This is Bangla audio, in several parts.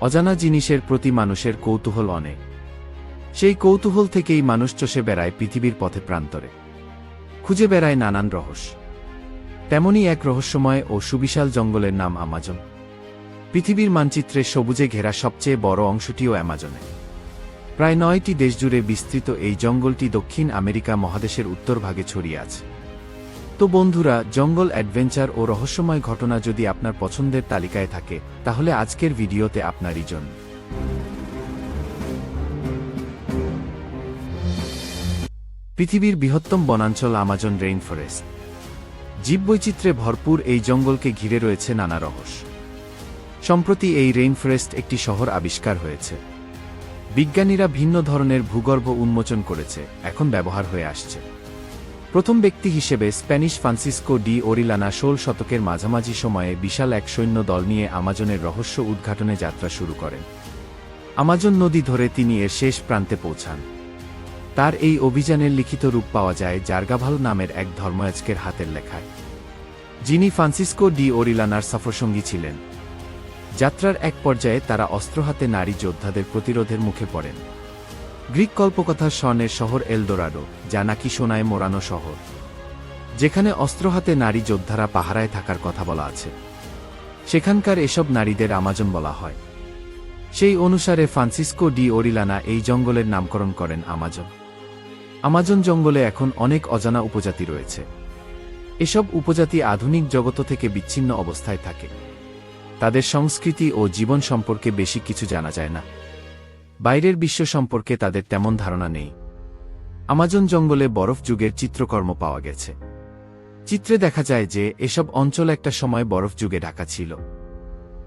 অজানা জিনিসের প্রতি মানুষের কৌতূহল অনেক। সেই কৌতূহল থেকেই মানুষ চষে বেড়ায় পৃথিবীর পথে প্রান্তরে। খুঁজে বেড়ায় নানান রহস্য তেমনই এক রহস্যময় ও সুবিশাল জঙ্গলের নাম আমাজন। পৃথিবীর মানচিত্রে সবুজে ঘেরা সবচেয়ে বড় অংশটিও অ্যামাজনে প্রায় নয়টি দেশজুড়ে বিস্তৃত এই জঙ্গলটি দক্ষিণ আমেরিকা মহাদেশের উত্তর ভাগে ছড়িয়ে আছে। তো বন্ধুরা, জঙ্গল অ্যাডভেঞ্চার ও রহস্যময় ঘটনা যদি আপনার পছন্দের তালিকায় থাকে, তাহলে আজকের ভিডিওতে আপনারই জন্য। পৃথিবীর বৃহত্তম বনাঞ্চল আমাজন রেইন ফরেস্ট। জীববৈচিত্র্যে ভরপুর এই জঙ্গলকে ঘিরে রয়েছে নানা রহস্য। সম্প্রতি এই রেইন ফরেস্ট একটি শহর আবিষ্কার হয়েছে। বিজ্ঞানীরা ভিন্ন ধরনের ভূগর্ভ উন্মোচন করেছে, এখন ব্যবহার হয়ে আসছে। প্রথম ব্যক্তি হিসেবে স্প্যানিশ ফ্রান্সিসকো ডি ওরিলানা ষোল শতকের মাঝামাঝি সময়ে বিশাল এক সৈন্য দল নিয়ে আমাজনের রহস্য উদ্ঘাটনে যাত্রা শুরু করেন। আমাজন নদী ধরে তিনি এর শেষ প্রান্তে পৌঁছান। তার এই অভিযানের লিখিত রূপ পাওয়া যায় জার্গাভাল নামের এক ধর্ময়াজকের হাতের লেখায়। যিনি ফ্রান্সিসকো ডি ওরিলানার সফরসঙ্গী ছিলেন। যাত্রার এক পর্যায়ে তারা অস্ত্র হাতে নারী যোদ্ধাদের প্রতিরোধের মুখে পড়েন। গ্রিক কল্পকথার স্বর্ণের শহর এলদোরাডো যা নাকি সোনায় মোড়ানো শহর, যেখানে অস্ত্র হাতে নারী যোদ্ধারা পাহারায় থাকার কথা বলা আছে। সেখানকার এসব নারীদের আমাজন বলা হয়। সেই অনুসারে ফ্রান্সিসকো ডি ওরিলানা এই জঙ্গলের নামকরণ করেন আমাজন। আমাজন জঙ্গলে এখন অনেক অজানা উপজাতি রয়েছে। এসব উপজাতি আধুনিক জগত থেকে বিচ্ছিন্ন অবস্থায় থাকে। তাদের সংস্কৃতি ও জীবন সম্পর্কে বেশি কিছু জানা যায় না। বাইরের বিশ্ব সম্পর্কে তাদের তেমন ধারণা নেই। আমাজন জঙ্গলে বরফ যুগের চিত্রকর্ম পাওয়া গেছে। চিত্রে দেখা যায় যে এসব অঞ্চল একটা সময় বরফ যুগে ঢাকা ছিল।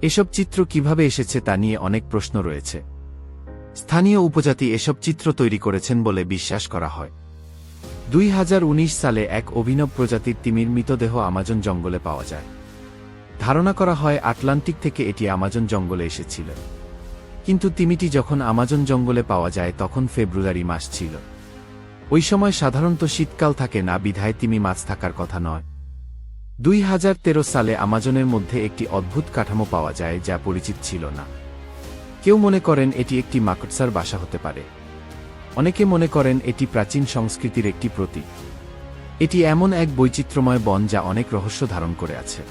এসব চিত্র কীভাবে এসেছে তা নিয়ে অনেক প্রশ্ন রয়েছে। স্থানীয় উপজাতি এসব চিত্র তৈরি করেছেন বলে বিশ্বাস করা হয়। দুই হাজার উনিশ সালে এক অভিনব প্রজাতির তিমির মৃতদেহ আমাজন জঙ্গলে পাওয়া যায়। ধারণা করা হয় আটলান্টিক থেকে এটি আমাজন জঙ্গলে এসেছিল। কিন্তু তিমিটি যখন আমাজন জঙ্গলে পাওয়া যায় তখন ফেব্রুয়ারি মাস ছিল। ওই সময় সাধারণত শীতকাল থাকে না, বিধায় তিমি মাছ থাকার কথা নয়। দুই সালে আমাজনের মধ্যে একটি অদ্ভুত কাঠামো পাওয়া যায় যা পরিচিত ছিল না। কেউ মনে করেন এটি একটি মাকড়সার বাসা হতে পারে। অনেকে মনে করেন এটি প্রাচীন সংস্কৃতির একটি প্রতীক। এটি এমন এক বৈচিত্র্যময় বন যা অনেক রহস্য ধারণ করে আছে।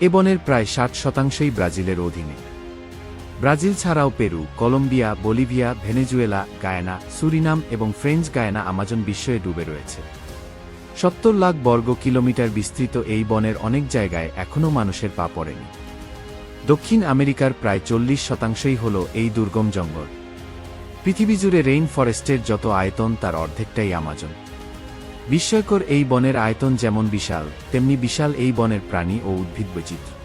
এ বনের প্রায় ষাট শতাংশই ব্রাজিলের অধীনে। ব্রাজিল ছাড়াও Peru, Colombia, Bolivia, Venezuela, Guyana, Suriname এবং ফ্রেঞ্চ গায়ানা আমাজন বিস্ময়ে ডুবে রয়েছে। সত্তর লাখ বর্গ কিলোমিটার বিস্তৃত এই বনের অনেক জায়গায় এখনও মানুষের পা পড়েনি। দক্ষিণ আমেরিকার প্রায় চল্লিশ শতাংশই হল এই দুর্গম জঙ্গল। পৃথিবী জুড়ে রেইন ফরেস্টের যত আয়তন, তার অর্ধেকটাই আমাজন। বিস্ময়কর এই বনের আয়তন যেমন বিশাল, তেমনি বিশাল এই বনের প্রাণী ও উদ্ভিদ বৈচিত্র্য।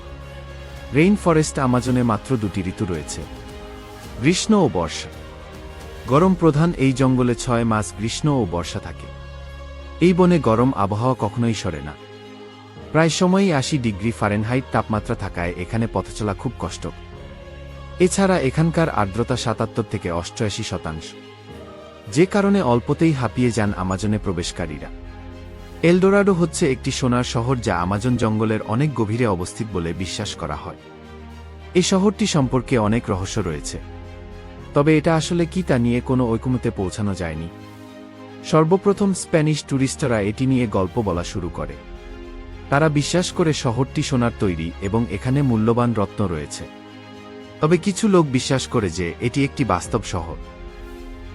রেইন ফরেস্ট আমাজনে মাত্র দুটি ঋতু রয়েছে, গ্রীষ্ম ও বর্ষা। গরম প্রধান এই জঙ্গলে ছয় মাস গ্রীষ্ম ও বর্ষা থাকে। এই বনে গরম আবহাওয়া কখনোই সরে না। প্রায় সময়ই আশি ডিগ্রি ফারেনহাইট তাপমাত্রা থাকায় এখানে পথচলা খুব কষ্ট। এছাড়া এখানকার আর্দ্রতা সাতাত্তর থেকে অষ্টআশি শতাংশ। যে কারণে অল্পতেই হাঁপিয়ে যান আমাজনে প্রবেশকারীরা। এলডোরাডো হচ্ছে একটি সোনার শহর যা আমাজন জঙ্গলের অনেক গভীরে অবস্থিত বলে বিশ্বাস করা হয়। এই শহরটি সম্পর্কে অনেক রহস্য রয়েছে। তবে এটা আসলে কি তা নিয়ে কোনো ঐকমতে পৌঁছানো যায়নি। সর্বপ্রথম স্প্যানিশ ট্যুরিস্টরা এটি নিয়ে গল্প বলা শুরু করে। তারা বিশ্বাস করে শহরটি সোনার তৈরি এবং এখানে মূল্যবান রত্ন রয়েছে। তবে কিছু লোক বিশ্বাস করে যে এটি একটি বাস্তব শহর।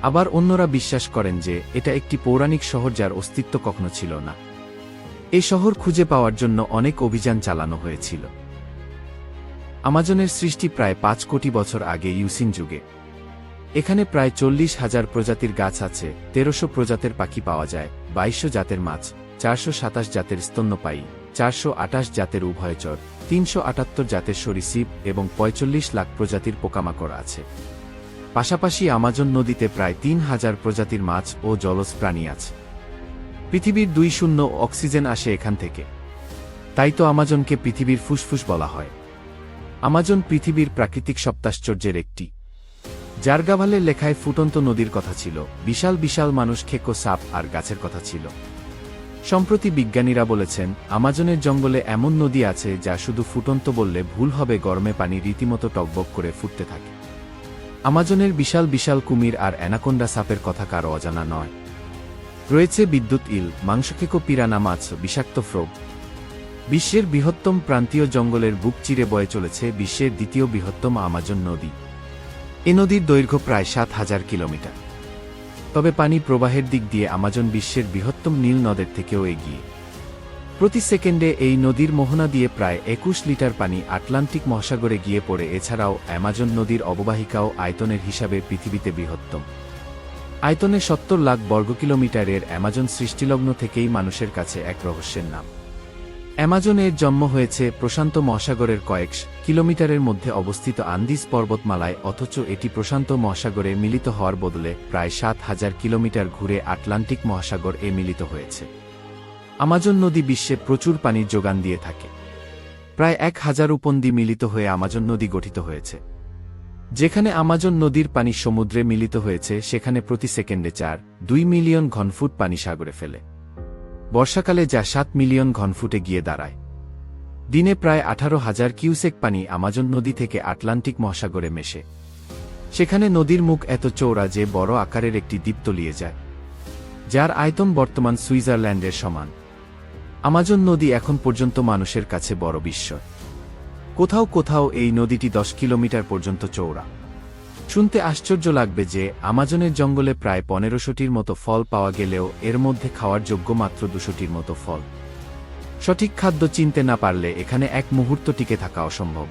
আবার অন্যরা বিশ্বাস করেন যে, এটা একটি পৌরাণিক শহর যার অস্তিত্ব কখনো ছিল না। এই শহর খুঁজে পাওয়ার জন্য অনেক অভিযান চালানো হয়েছিল। আমাজনের সৃষ্টি প্রায় পাঁচ কোটি বছর আগে ইউসিন যুগে। এখানে প্রায় চল্লিশ হাজার প্রজাতির গাছ আছে, তেরোশো প্রজাতের পাখি পাওয়া যায়, বাইশশো জাতের মাছ, চারশো সাতাশ জাতের স্তন্যপায়ী, চারশো আটাশ জাতের উভয়চর, তিনশো আটাত্তর জাতের সরীসৃপ এবং পঁয়চল্লিশ লাখ প্রজাতির পোকামাকড় আছে। পাশাপাশি আমাজন নদীতে প্রায় তিন হাজার প্রজাতির মাছ ও জলজ প্রাণী আছে। পৃথিবীর দুই শূন্য অক্সিজেন আসে এখান থেকে। তাই তো আমাজনকে পৃথিবীর ফুসফুস বলা হয়। আমাজন পৃথিবীর প্রাকৃতিক সপ্তাশ্চর্যের একটি। জার্গাভালের লেখায় ফুটন্ত নদীর কথা ছিল, বিশাল বিশাল মানুষ খেকো সাপ আর গাছের কথা ছিল। সম্প্রতি বিজ্ঞানীরা বলেছেন, আমাজনের জঙ্গলে এমন নদী আছে যা শুধু ফুটন্ত বললে ভুল হবে গরমে পানি রীতিমতো টকবক করে ফুটতে থাকে। আমাজনের বিশাল বিশাল কুমির আর অ্যানাকোন্ডা সাপের কথা কারও অজানা নয়। রয়েছে বিদ্যুৎ ইল, মাংসকেকো পিরানা মাছ বিষাক্ত ফ্রোগ। বিশ্বের বৃহত্তম প্রান্তীয় জঙ্গলের বুক চিরে বয়ে চলেছে বিশ্বের দ্বিতীয় বৃহত্তম আমাজন নদী। এ নদীর দৈর্ঘ্য প্রায় সাত হাজার কিলোমিটার। তবে পানি প্রবাহের দিক দিয়ে আমাজন বিশ্বের বৃহত্তম নীল নদের থেকেও এগিয়ে। প্রতি সেকেন্ডে এই নদীর মোহনা দিয়ে প্রায় একুশ লিটার পানি আটলান্টিক মহাসাগরে গিয়ে পড়ে, এছাড়াও অ্যামাজন নদীর অববাহিকাও আয়তনের হিসাবে পৃথিবীতে বৃহত্তম। আয়তনে সত্তর লাখ বর্গ কিলোমিটারের অ্যামাজন সৃষ্টিলগ্ন থেকেই মানুষের কাছে এক রহস্যের নাম। অ্যামাজনের জন্ম হয়েছে প্রশান্ত মহাসাগরের কয়েক কিলোমিটারের মধ্যে অবস্থিত আন্দিজ পর্বতমালায়, অথচ এটি প্রশান্ত মহাসাগরে মিলিত হওয়ার বদলে প্রায় সাত হাজার কিলোমিটার ঘুরে আটলান্টিক মহাসাগর এ মিলিত হয়েছে। আমাজন নদী বিশ্বে প্রচুর পানির যোগান দিয়ে থাকে। প্রায় এক হাজার উপনদী মিলিত হয়ে আমাজন নদী গঠিত হয়েছে। যেখানে আমাজন নদীর পানি সমুদ্রে মিলিত হয়েছে, সেখানে প্রতি সেকেন্ডে চার, দুই মিলিয়ন ঘনফুট পানি সাগরে ফেলে। বর্ষাকালে যা সাত মিলিয়ন ঘনফুটে গিয়ে দাঁড়ায়। দিনে প্রায় আঠারো হাজার কিউসেক পানি আমাজন নদী থেকে আটলান্টিক মহাসাগরে মেশে। সেখানে নদীর মুখ এত চৌড়া যে বড় আকারের একটি দ্বীপ তলিয়ে যায়, যার আয়তন বর্তমান সুইজারল্যান্ডের সমান। আমাজন নদী এখন পর্যন্ত মানুষের কাছে বড় বিস্ময়। কোথাও কোথাও এই নদীটি দশ কিলোমিটার পর্যন্ত চৌড়া শুনতে আশ্চর্য লাগবে যে আমাজনের জঙ্গলে প্রায় পনেরোশোটির মতো ফল পাওয়া গেলেও এর মধ্যে খাওয়ার যোগ্য মাত্র দুশোটির মতো ফল। সঠিক খাদ্য চিনতে না পারলে এখানে এক মুহূর্ত টিকে থাকা অসম্ভব।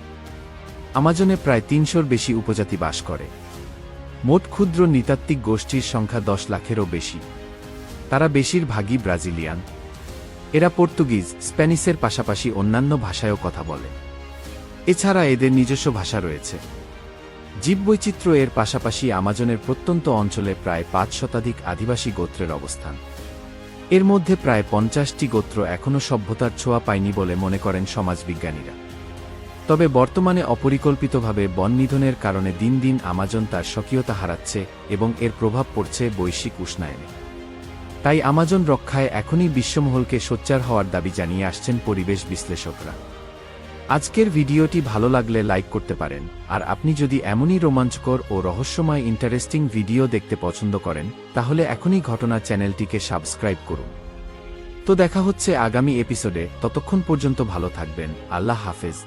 আমাজনে প্রায় তিনশোর বেশি উপজাতি বাস করে। মোট ক্ষুদ্র নৃতাত্ত্বিক গোষ্ঠীর সংখ্যা দশ লাখেরও বেশি। তারা বেশিরভাগই ব্রাজিলিয়ান। এরা পর্তুগিজ, স্প্যানিশের পাশাপাশি অন্যান্য ভাষায়ও কথা বলে। এছাড়া এদের নিজস্ব ভাষা রয়েছে। জীববৈচিত্র্য এর পাশাপাশি আমাজনের প্রত্যন্ত অঞ্চলে প্রায় পাঁচ শতাধিক আদিবাসী গোত্রের অবস্থান। এর মধ্যে প্রায় পঞ্চাশটি গোত্র এখনও সভ্যতার ছোঁয়া পায়নি বলে মনে করেন সমাজবিজ্ঞানীরা। তবে বর্তমানে অপরিকল্পিতভাবে বন নিধনের কারণে দিন দিন আমাজন তার স্বকীয়তা হারাচ্ছে এবং এর প্রভাব পড়ছে বৈশ্বিক উষ্ণায়নে। তাই আমাজন রক্ষায় এখনই বিশ্বমহলকে সোচ্চার হওয়ার দাবি জানিয়ে আসছেন পরিবেশ বিশ্লেষকরা। আজকের ভিডিওটি ভালো লাগলে লাইক করতে পারেন, আর আপনি যদি এমনই রোমাঞ্চকর ও রহস্যময় ইন্টারেস্টিং ভিডিও দেখতে পছন্দ করেন, তাহলে এখনই ঘটনা চ্যানেলটিকে সাবস্ক্রাইব করুন। তো দেখা হচ্ছে আগামী এপিসোডে, ততক্ষণ পর্যন্ত ভালো থাকবেন, আল্লাহ হাফেজ।